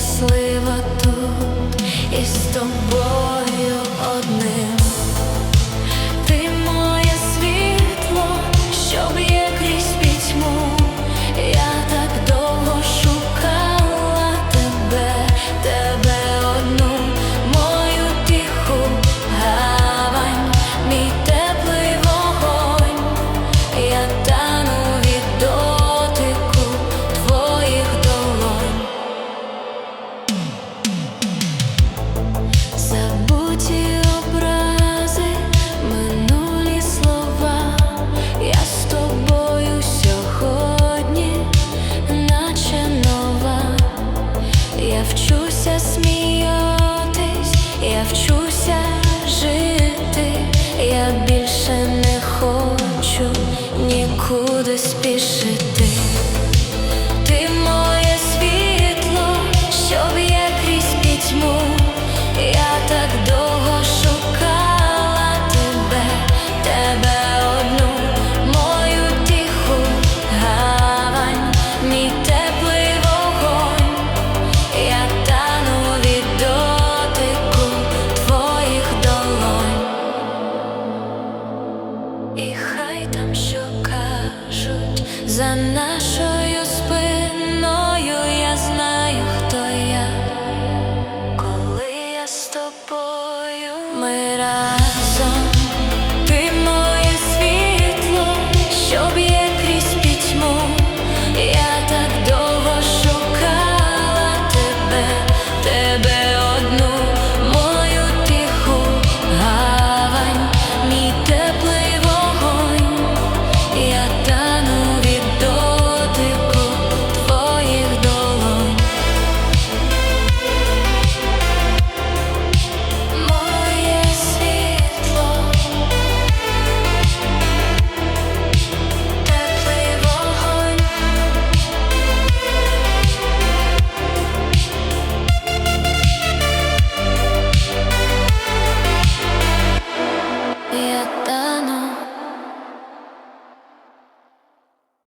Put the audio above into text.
щаслива тут із тобою. вчуся сміятись, я вчуся жити, я більше. Хай там що кажуть за нашою спиною я знаю, хто я, коли я з тобою ми разом